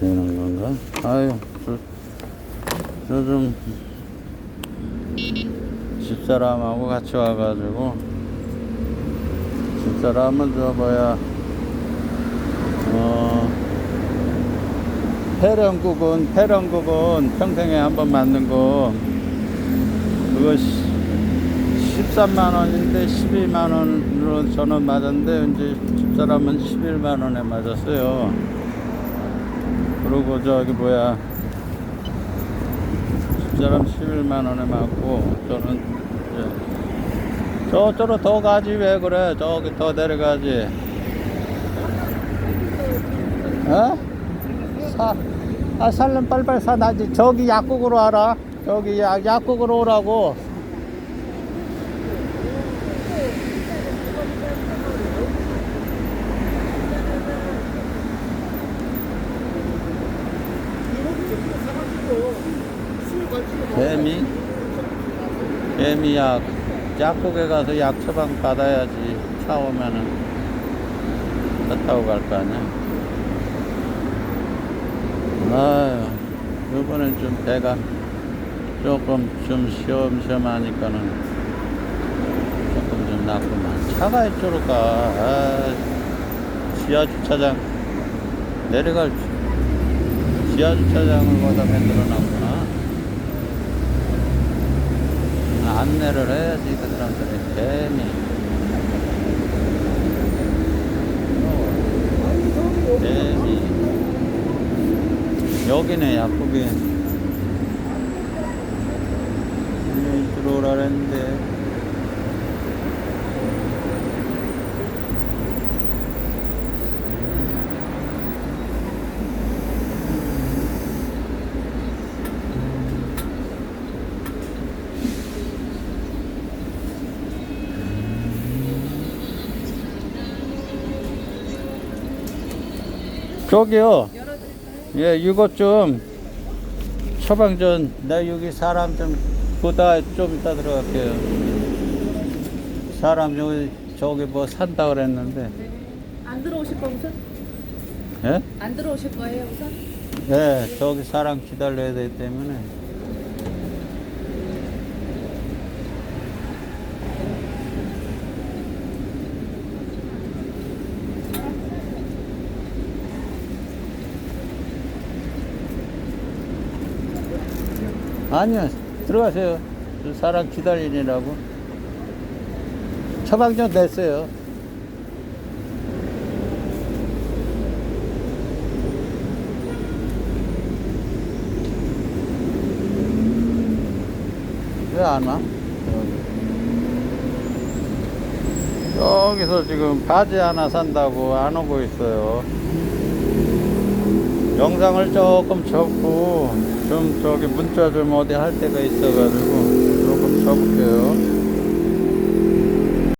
되는 건가? 아유, 저, 저 좀, 집사람하고 같이 와가지고, 집사람은 저 뭐야, 어, 폐렴국은, 폐렴국은 평생에 한 번 맞는 거, 그거 13만 원인데 12만 원으로 저는 맞았는데, 이제 집사람은 11만 원에 맞았어요. 그리고 저기 뭐야, 집사람 11만 원에 맞고, 저는 이제 저쪽으로 더 가지 왜 그래? 저기 더 내려가지. 어? 사, 아, 살면 빨리빨리 사. 나 이제 저기 약국으로 와라. 저기 약, 약국으로 오라고. 개미? 개미 약. 약국에 가서 약 처방 받아야지. 차 오면은. 차 타고 갈 거 아니야. 아유, 이번엔 좀 배가 조금 좀 시험시험하니까는 조금 좀 낫구만. 차가 이쪽으로 가. 아, 지하 주차장 내려갈 주- 지하 주차장을 거기다 만들어 놨구나. 안내를 해야지 그 사람들이 괜히. 괜히. 여기네 분명히 들어오라 그랬는데 저기요 예, 이거 좀 처방 전, 나 여기 사람 좀 보다 좀 이따 들어갈게요. 사람 여기 저기 뭐 산다 그랬는데, 안 들어오실 거 우선? 예? 안 들어오실 거예요 우선? 예, 저기 사람 기다려야 되기 때문에. 아니요, 들어가세요. 저 사람 기다리느라고. 처방전 냈어요. 왜 안 와? 여기. 여기서 지금 바지 하나 산다고 안 오고 있어요. 영상을 조금 접고 좀 저기 문자 좀 어디 할 때가 있어가지고 조금 접을게요.